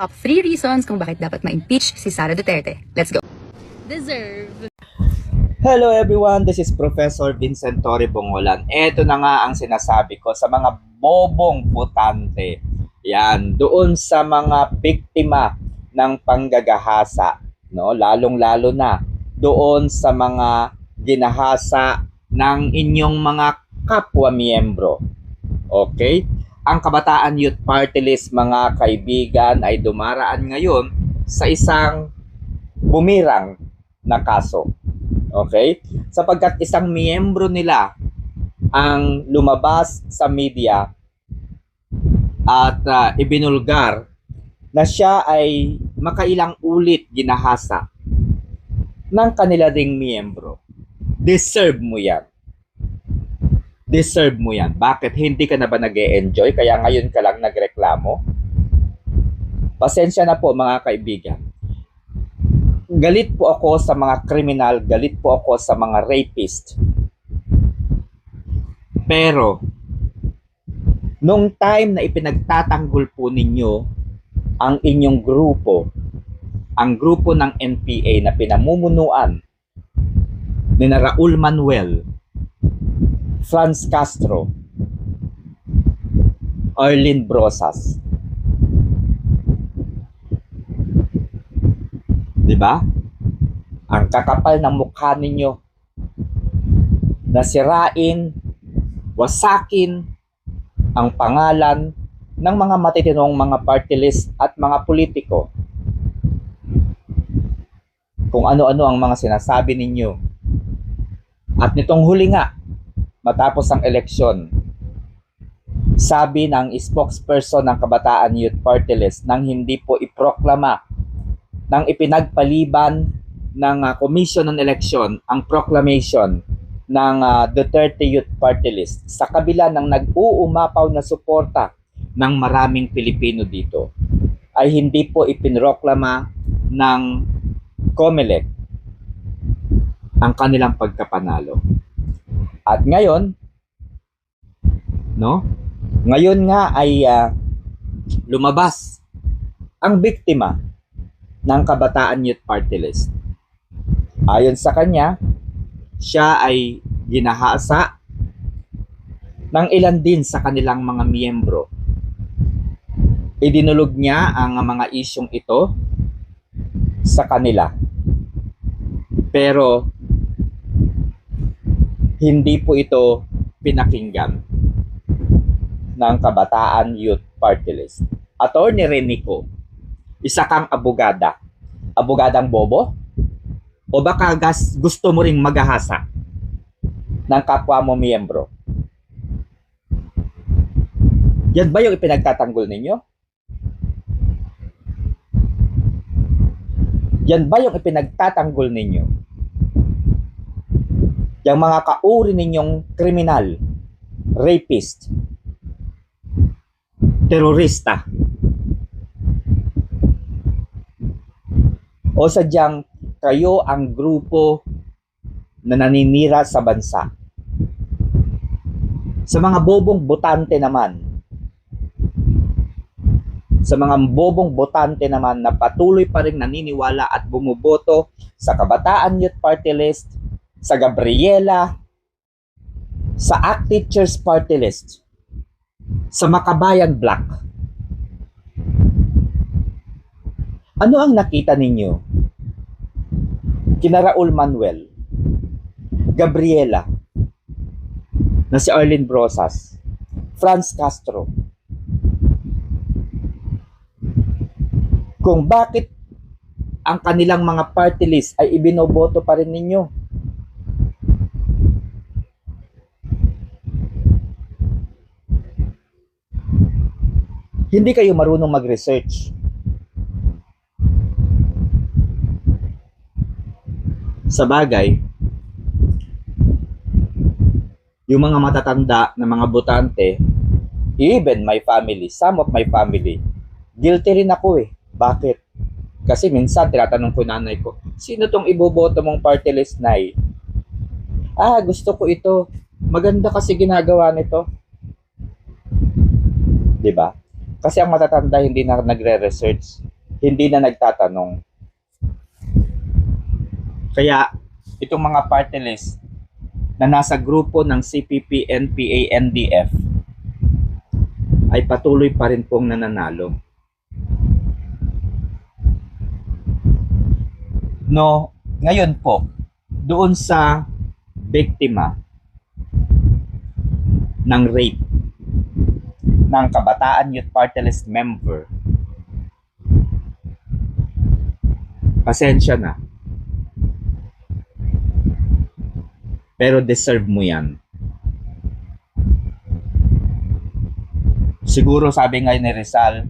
top 3 reasons kung bakit dapat ma-impeach si Sara Duterte. Let's go. deserve. Hello everyone, this is Professor Vincent Torre Bongolan. Ito na nga ang sinasabi ko sa mga bobong butante. Yan, doon sa mga biktima ng panggagahasa, no? Lalong-lalo na doon sa mga ginahasa ng inyong mga kapwa miyembro. Okay? Ang Kabataan Youth Party List, mga kaibigan, ay dumaraan ngayon sa isang bumirang na kaso. Okay? Sapagkat isang miyembro nila ang lumabas sa media at ah, ibinulgar na siya ay makailang ulit ginahasa ng kanila ding miyembro. Deserve mo yan. Deserve mo yan. Bakit hindi ka na ba nag enjoy kaya ngayon ka lang nagreklamo? Pasensya na po mga kaibigan galit po ako sa mga kriminal, galit po ako sa mga rapist. Pero, nung time na ipinagtatanggol po ninyo ang inyong grupo, ang grupo ng NPA na pinamumunuan ni na Raul Manuel, Franz Castro, Arlene Brosas, Di ba? Ang kakapal ng mukha ninyo. Nasirain, wasakin ang pangalan ng mga matitinong mga party list at mga politiko. Kung ano-ano ang mga sinasabi ninyo. At nitong huli nga, matapos ang eleksyon, sabi ng spokesperson ng Kabataan Youth Party List nang hindi po iproklama ng ipinagpaliban ng ah, Commission on Election ang proclamation ng ah, Duterte Youth Party List sa kabila ng nag-uumapaw na suporta ng maraming Pilipino dito ay hindi po ipinroklama ng COMELEC ang kanilang pagkapanalo. At ngayon, no? Ngayon nga ay ah, lumabas ang biktima ng Kabataan Youth Party List. Ayon sa kanya, siya ay ginahasa ng ilan din sa kanilang mga miyembro. Idinulog niya ang mga isyong ito sa kanila. Pero hindi po ito pinakinggan ng Kabataan Youth Party List. Attorney Renico, isa kang abogada. Abogadang bobo? O baka gas, gusto mo ring maghahasa ng kapwa mo miyembro? Yan ba yung ipinagtatanggol ninyo? Yan ba yung ipinagtatanggol ninyo? Yung mga kauri ninyong kriminal, rapist, terorista, o sadyang kayo ang grupo na naninira sa bansa. Sa mga bobong botante naman, sa mga bobong botante naman na patuloy pa rin naniniwala at bumuboto sa Kabataan Youth Party List, sa Gabriela, sa ACT Teachers Party List, sa Makabayan Black. Ano ang nakita ninyo? Kina Raul Manuel, Gabriela, na si Arlene Brosas, Franz Castro. Kung bakit ang kanilang mga party list ay ibinoboto pa rin ninyo. Hindi kayo marunong mag-research. Sa bagay, yung mga matatanda na mga botante, even my family, some of my family, guilty rin ako eh. Bakit? Kasi minsan tinatanong ko nanay ko, sino tong iboboto mong party list nay? Ah, gusto ko ito. Maganda kasi ginagawa nito. 'Di ba? Kasi ang matatanda hindi na nagre-research, hindi na nagtatanong. Kaya itong mga party list na nasa grupo ng CPP, NPA, NDF ay patuloy pa rin pong nananalo. No, ngayon po, doon sa biktima ng rape ng Kabataan Youth Party List member, pasensya na. Pero deserve mo yan. Siguro sabi nga ni Rizal,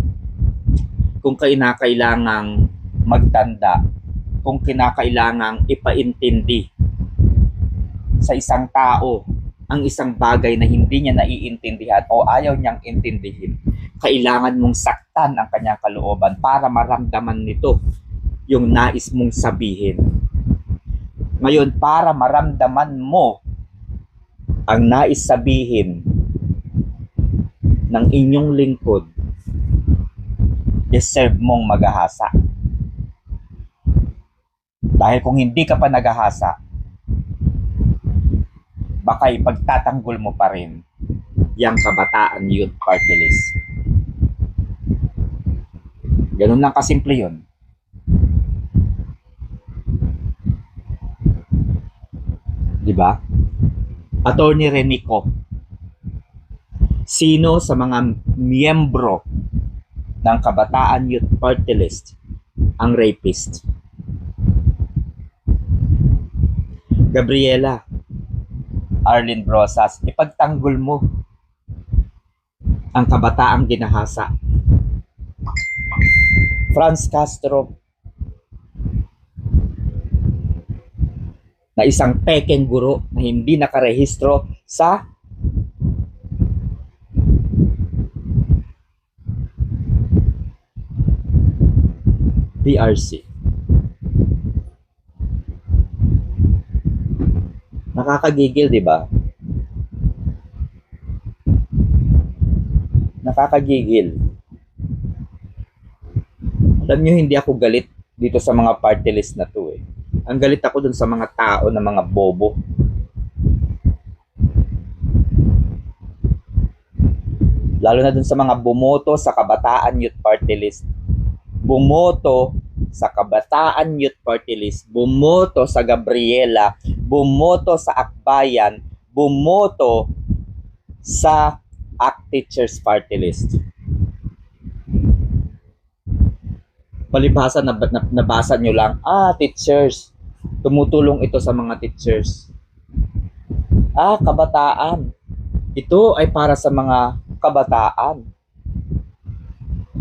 kung kinakailangang magtanda, kung kinakailangang ipaintindi sa isang tao ang isang bagay na hindi niya naiintindihan o ayaw niyang intindihin, kailangan mong saktan ang kanyang kalooban para maramdaman nito yung nais mong sabihin. Ngayon, para maramdaman mo ang nais sabihin ng inyong lingkod, deserve mong maghahasa. Dahil kung hindi ka pa naghahasa, baka ipagtatanggol mo pa rin yung kabataan youth party list. Ganun lang kasimple yun. Di ba? Attorney Renico. Sino sa mga miyembro ng Kabataan Youth Party List ang rapist? Gabriela, Arlene Brosas, ipagtanggol mo ang kabataang ginahasa. Franz Castro, na isang pekeng guro na hindi nakarehistro sa PRC. Nakakagigil, di ba? Nakakagigil. Alam nyo, hindi ako galit dito sa mga party list na to eh. Ang galit ako dun sa mga tao na mga bobo. Lalo na dun sa mga bumoto sa Kabataan Youth Party List. Bumoto sa Kabataan Youth Party List. Bumoto sa Gabriela. Bumoto sa Akbayan. Bumoto sa ACT Teachers Party List. palibhasa na, na nabasa nyo lang, ah, teachers. Tumutulong ito sa mga teachers. Ah, kabataan. Ito ay para sa mga kabataan.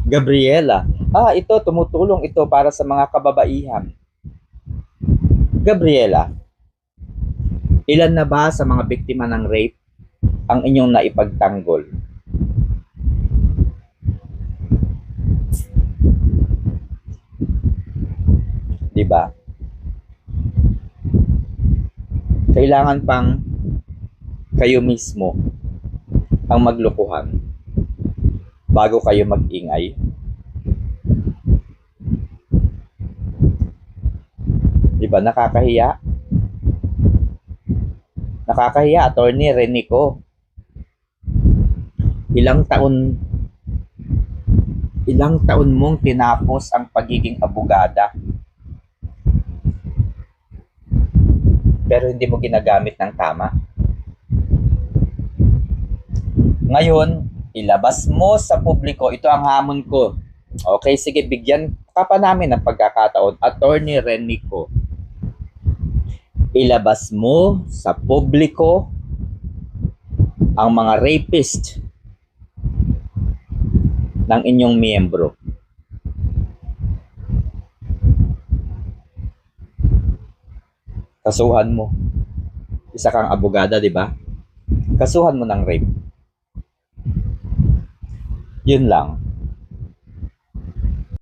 Gabriela. Ah, ito tumutulong ito para sa mga kababaihan. Gabriela. Ilan na ba sa mga biktima ng rape ang inyong naipagtanggol? di ba? Kailangan pang kayo mismo ang maglukuhan bago kayo magingay. Di ba nakakahiya? Nakakahiya, attorney Renico. Ilang taon ilang taon mong tinapos ang pagiging abogada pero hindi mo ginagamit ng tama. Ngayon, ilabas mo sa publiko, ito ang hamon ko. Okay, sige, bigyan ka pa namin ng pagkakataon. Attorney Renico, ilabas mo sa publiko ang mga rapist ng inyong miyembro. kasuhan mo. Isa kang abogada, di ba? Kasuhan mo ng rape. Yun lang.